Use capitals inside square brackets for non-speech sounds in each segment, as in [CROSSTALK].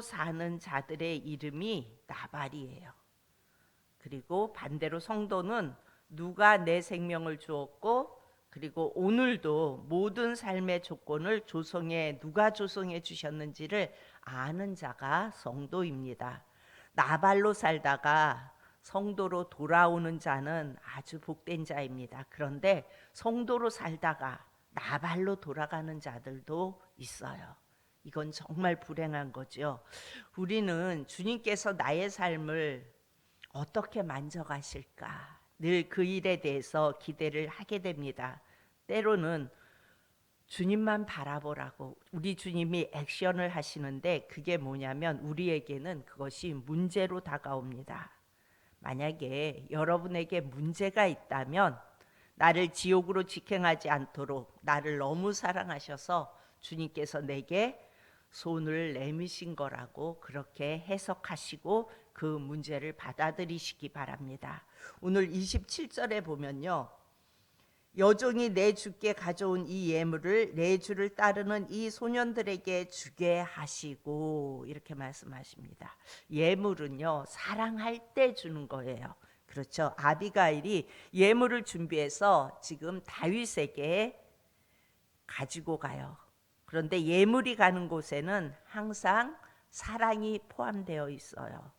사는 자들의 이름이 나발이에요. 그리고 반대로 성도는 누가 내 생명을 주었고 그리고 오늘도 모든 삶의 조건을 조성해 누가 조성해 주셨는지를 아는 자가 성도입니다. 나발로 살다가 성도로 돌아오는 자는 아주 복된 자입니다. 그런데 성도로 살다가 나발로 돌아가는 자들도 있어요. 이건 정말 불행한 거죠. 우리는 주님께서 나의 삶을 어떻게 만져가실까? 늘 그 일에 대해서 기대를 하게 됩니다. 때로는 주님만 바라보라고 우리 주님이 액션을 하시는데 그게 뭐냐면 우리에게는 그것이 문제로 다가옵니다. 만약에 여러분에게 문제가 있다면 나를 지옥으로 직행하지 않도록 나를 너무 사랑하셔서 주님께서 내게 손을 내미신 거라고 그렇게 해석하시고 그 문제를 받아들이시기 바랍니다. 오늘 27절에 보면요. 여종이 내 주께 가져온 이 예물을 내 주를 따르는 이 소년들에게 주게 하시고 이렇게 말씀하십니다. 예물은요 사랑할 때 주는 거예요. 그렇죠. 아비가일이 예물을 준비해서 지금 다윗에게 가지고 가요. 그런데 예물이 가는 곳에는 항상 사랑이 포함되어 있어요.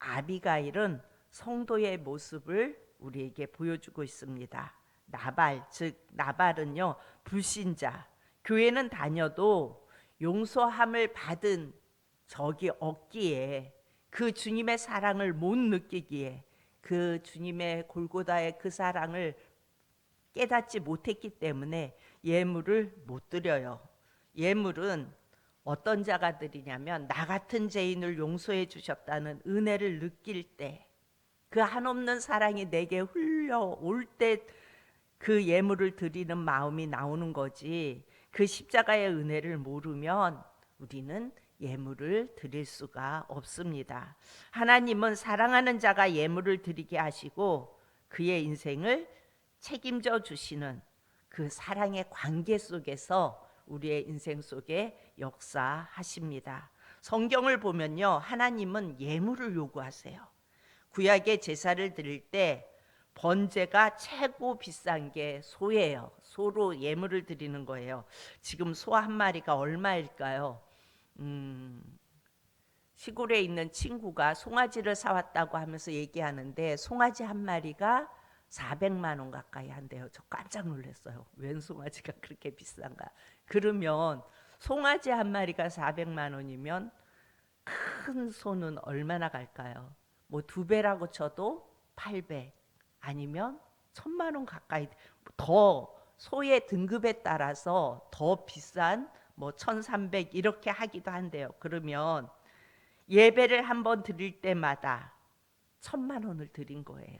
아비가일은 성도의 모습을 우리에게 보여주고 있습니다. 나발, 즉 나발은요 불신자. 교회는 다녀도 용서함을 받은 적이 없기에 그 주님의 사랑을 못 느끼기에 그 주님의 골고다의 그 사랑을 깨닫지 못했기 때문에 예물을 못 드려요. 예물은 어떤 자가 드리냐면 나 같은 죄인을 용서해 주셨다는 은혜를 느낄 때 그 한없는 사랑이 내게 흘려올 때 그 예물을 드리는 마음이 나오는 거지 그 십자가의 은혜를 모르면 우리는 예물을 드릴 수가 없습니다. 하나님은 사랑하는 자가 예물을 드리게 하시고 그의 인생을 책임져 주시는 그 사랑의 관계 속에서 우리의 인생 속에 역사하십니다. 성경을 보면요. 하나님은 예물을 요구하세요. 구약의 제사를 드릴 때 번제가 최고 비싼 게 소예요. 소로 예물을 드리는 거예요. 지금 소 한 마리가 얼마일까요? 음, 시골에 있는 친구가 송아지를 사왔다고 하면서 얘기하는데 송아지 한 마리가 400만 원 가까이 한대요. 저 깜짝 놀랐어요. 웬 송아지가 그렇게 비싼가? 그러면 송아지 한 마리가 400만 원이면 큰 소는 얼마나 갈까요? 뭐 두 배라고 쳐도 800 아니면 천만 원 가까이 더 소의 등급에 따라서 더 비싼 뭐 1300 이렇게 하기도 한대요. 그러면 예배를 한 번 드릴 때마다 천만 원을 드린 거예요.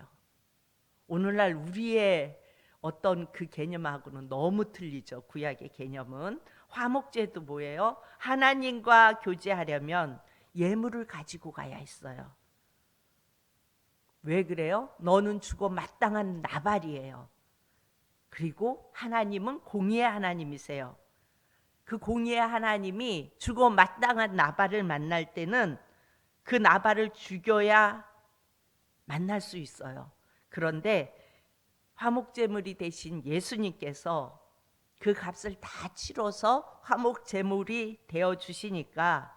오늘날 우리의 어떤 그 개념하고는 너무 틀리죠. 구약의 개념은 화목제도 뭐예요? 하나님과 교제하려면 예물을 가지고 가야 했어요. 왜 그래요? 너는 죽어 마땅한 나발이에요. 그리고 하나님은 공의의 하나님이세요. 그 공의의 하나님이 죽어 마땅한 나발을 만날 때는 그 나발을 죽여야 만날 수 있어요. 그런데 화목제물이 되신 예수님께서 그 값을 다 치러서 화목제물이 되어 주시니까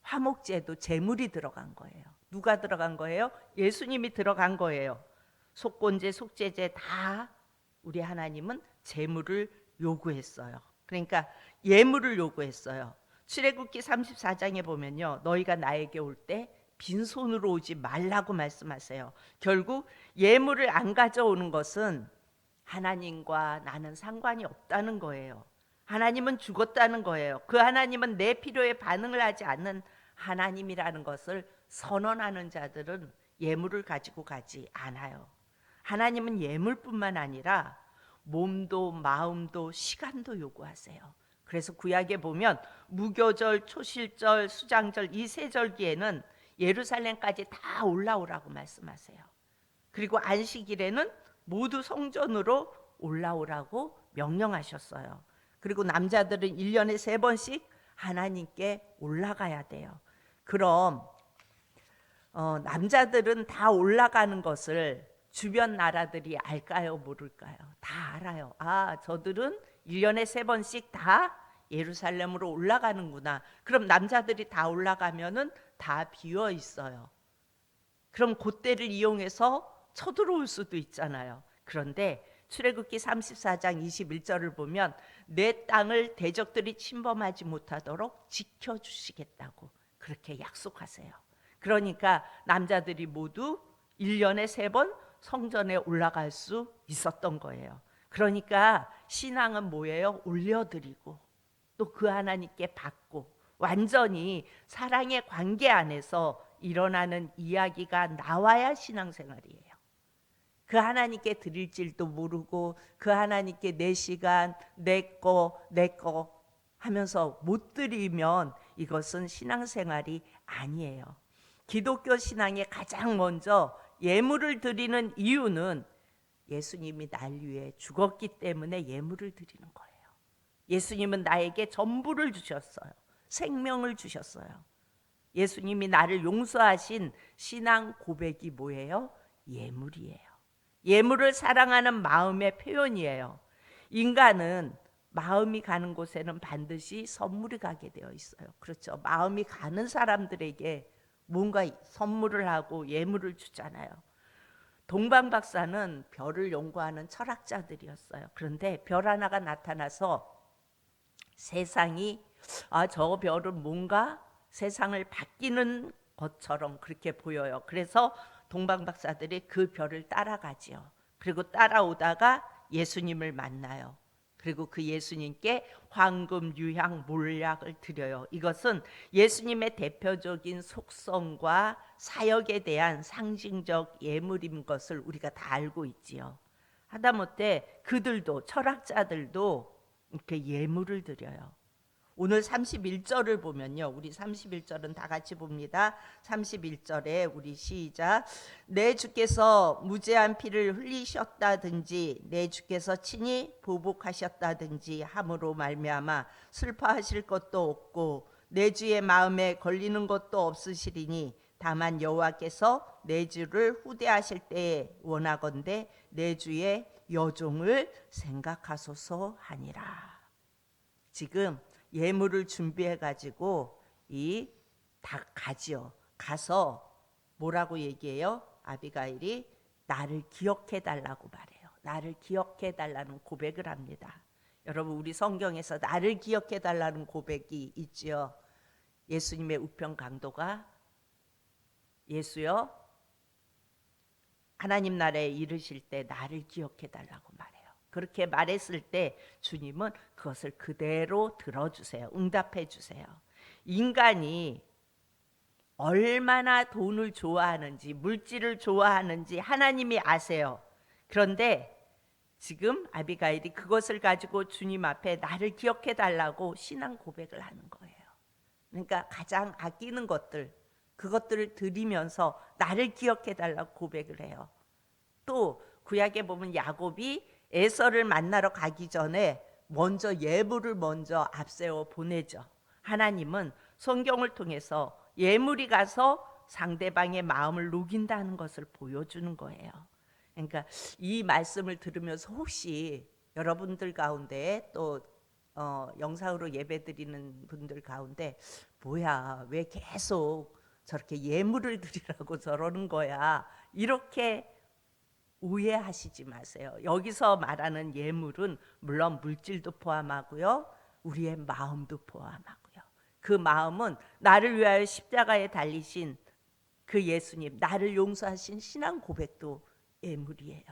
화목제도 제물이 들어간 거예요. 누가 들어간 거예요? 예수님이 들어간 거예요. 속건제, 속죄제 다 우리 하나님은 제물을 요구했어요. 그러니까 예물을 요구했어요. 출애굽기 34장에 보면요. 너희가 나에게 올 때 빈손으로 오지 말라고 말씀하세요. 결국 예물을 안 가져오는 것은 하나님과 나는 상관이 없다는 거예요. 하나님은 죽었다는 거예요. 그 하나님은 내 필요에 반응을 하지 않는 하나님이라는 것을 선언하는 자들은 예물을 가지고 가지 않아요. 하나님은 예물뿐만 아니라 몸도 마음도 시간도 요구하세요. 그래서 구약에 보면 무교절, 초실절, 수장절 이 세 절기에는 예루살렘까지 다 올라오라고 말씀하세요. 그리고 안식일에는 모두 성전으로 올라오라고 명령하셨어요. 그리고 남자들은 1년에 세 번씩 하나님께 올라가야 돼요. 그럼 어, 남자들은 다 올라가는 것을 주변 나라들이 알까요, 모를까요? 다 알아요. 아, 저들은 1년에 세 번씩 다 예루살렘으로 올라가는구나. 그럼 남자들이 다 올라가면은 다 비어 있어요. 그럼 그때를 이용해서 쳐들어올 수도 있잖아요. 그런데 출애굽기 34장 21절을 보면 내 땅을 대적들이 침범하지 못하도록 지켜 주시겠다고 그렇게 약속하세요. 그러니까 남자들이 모두 1년에 세 번 성전에 올라갈 수 있었던 거예요. 그러니까 신앙은 뭐예요? 올려드리고 또 그 하나님께 받고 완전히 사랑의 관계 안에서 일어나는 이야기가 나와야 신앙생활이에요. 그 하나님께 드릴 줄도 모르고 그 하나님께 내 시간 내 거 내 거 하면서 못 드리면 이것은 신앙생활이 아니에요. 기독교 신앙에 가장 먼저 예물을 드리는 이유는 예수님이 날 위해 죽었기 때문에 예물을 드리는 거예요. 예수님은 나에게 전부를 주셨어요. 생명을 주셨어요. 예수님이 나를 용서하신 신앙 고백이 뭐예요? 예물이에요. 예물을 사랑하는 마음의 표현이에요. 인간은 마음이 가는 곳에는 반드시 선물이 가게 되어 있어요. 그렇죠. 마음이 가는 사람들에게 뭔가 선물을 하고 예물을 주잖아요. 동방 박사는 별을 연구하는 철학자들이었어요. 그런데 별 하나가 나타나서 세상이 아 저 별은 뭔가 세상을 바뀌는 것처럼 그렇게 보여요. 그래서 동방 박사들이 그 별을 따라가지요. 그리고 따라오다가 예수님을 만나요. 그리고 그 예수님께 황금, 유향, 몰약을 드려요. 이것은 예수님의 대표적인 속성과 사역에 대한 상징적 예물인 것을 우리가 다 알고 있지요. 하다못해 그들도 철학자들도 이렇게 예물을 드려요. 오늘 31절을 보면요. 우리 31절은 다 같이 봅니다. 31절에 우리 시작. 내 주께서 무죄한 피를 흘리셨다든지 내 주께서 친히 보복하셨다든지 함으로 말미암아 슬퍼하실 것도 없고 내 주의 마음에 걸리는 것도 없으시리니 다만 여호와께서 내 주를 후대하실 때에 원하건대 내 주의 여종을 생각하소서 하니라. 지금 예물을 준비해 가지고 이 다 가지요. 가서 뭐라고 얘기해요? 아비가일이 나를 기억해 달라고 말해요. 나를 기억해 달라는 고백을 합니다. 여러분 우리 성경에서 나를 기억해 달라는 고백이 있지요. 예수님의 우편 강도가 예수여 하나님 나라에 이르실 때 나를 기억해 달라고 말해요. 그렇게 말했을 때 주님은 그것을 그대로 들어주세요. 응답해 주세요. 인간이 얼마나 돈을 좋아하는지, 물질을 좋아하는지 하나님이 아세요. 그런데 지금 아비가일이 그것을 가지고 주님 앞에 나를 기억해 달라고 신앙 고백을 하는 거예요. 그러니까 가장 아끼는 것들, 그것들을 드리면서 나를 기억해 달라고 고백을 해요. 또 구약에 보면 야곱이 에서를 만나러 가기 전에 먼저 예물을 먼저 앞세워 보내죠. 하나님은 성경을 통해서 예물이 가서 상대방의 마음을 녹인다는 것을 보여주는 거예요. 그러니까 이 말씀을 들으면서 혹시 여러분들 가운데 또 어, 영상으로 예배 드리는 분들 가운데 뭐야 왜 계속 저렇게 예물을 드리라고 [LAUGHS] 저러는 거야 이렇게 오해하시지 마세요. 여기서 말하는 예물은 물론 물질도 포함하고요. 우리의 마음도 포함하고요. 그 마음은 나를 위하여 십자가에 달리신 그 예수님, 나를 용서하신 신앙 고백도 예물이에요.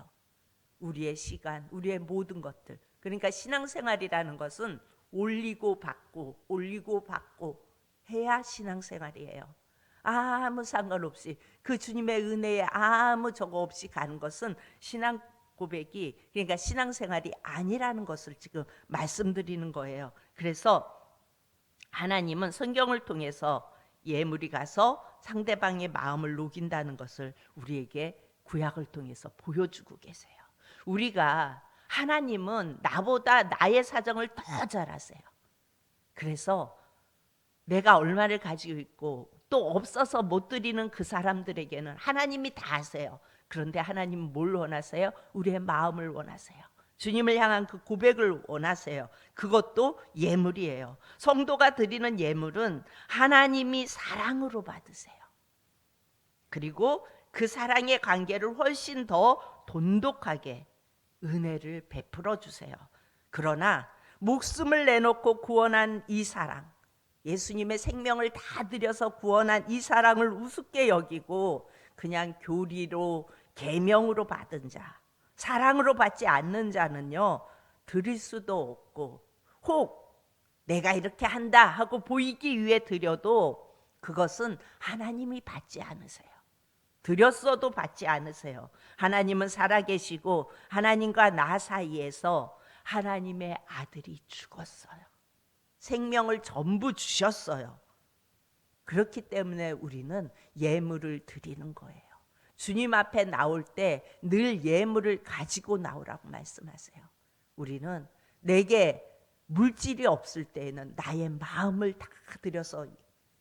우리의 시간, 우리의 모든 것들. 그러니까 신앙생활이라는 것은 올리고 받고, 올리고 받고 해야 신앙생활이에요. 아무 상관없이 그 주님의 은혜에 아무 저거 없이 가는 것은 신앙 고백이 그러니까 신앙생활이 아니라는 것을 지금 말씀드리는 거예요. 그래서 하나님은 성경을 통해서 예물이 가서 상대방의 마음을 녹인다는 것을 우리에게 구약을 통해서 보여주고 계세요. 우리가 하나님은 나보다 나의 사정을 더 잘 아세요. 그래서 내가 얼마를 가지고 있고 또 없어서 못 드리는 그 사람들에게는 하나님이 다 아세요. 그런데 하나님은 뭘 원하세요? 우리의 마음을 원하세요. 주님을 향한 그 고백을 원하세요. 그것도 예물이에요. 성도가 드리는 예물은 하나님이 사랑으로 받으세요. 그리고 그 사랑의 관계를 훨씬 더 돈독하게 은혜를 베풀어 주세요. 그러나 목숨을 내놓고 구원한 이 사랑, 예수님의 생명을 다 들여서 구원한 이 사랑을 우습게 여기고 그냥 교리로 계명으로 받은 자, 사랑으로 받지 않는 자는요 드릴 수도 없고 혹 내가 이렇게 한다 하고 보이기 위해 드려도 그것은 하나님이 받지 않으세요. 드렸어도 받지 않으세요. 하나님은 살아계시고 하나님과 나 사이에서 하나님의 아들이 죽었어요. 생명을 전부 주셨어요. 그렇기 때문에 우리는 예물을 드리는 거예요. 주님 앞에 나올 때 늘 예물을 가지고 나오라고 말씀하세요. 우리는 내게 물질이 없을 때에는 나의 마음을 다 드려서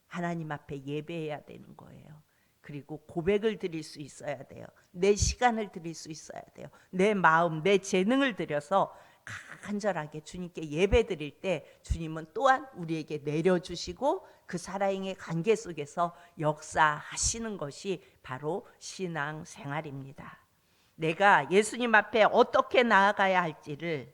하나님 앞에 예배해야 되는 거예요. 그리고 고백을 드릴 수 있어야 돼요. 내 시간을 드릴 수 있어야 돼요. 내 마음, 내 재능을 들여서 간절하게 주님께 예배 드릴 때 주님은 또한 우리에게 내려주시고 그 사랑의 관계 속에서 역사하시는 것이 바로 신앙 생활입니다. 내가 예수님 앞에 어떻게 나아가야 할지를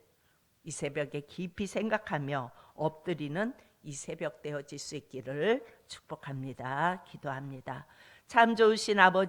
이 새벽에 깊이 생각하며 엎드리는 이 새벽 되어질 수 있기를 축복합니다. 기도합니다. 참 좋으신 아버지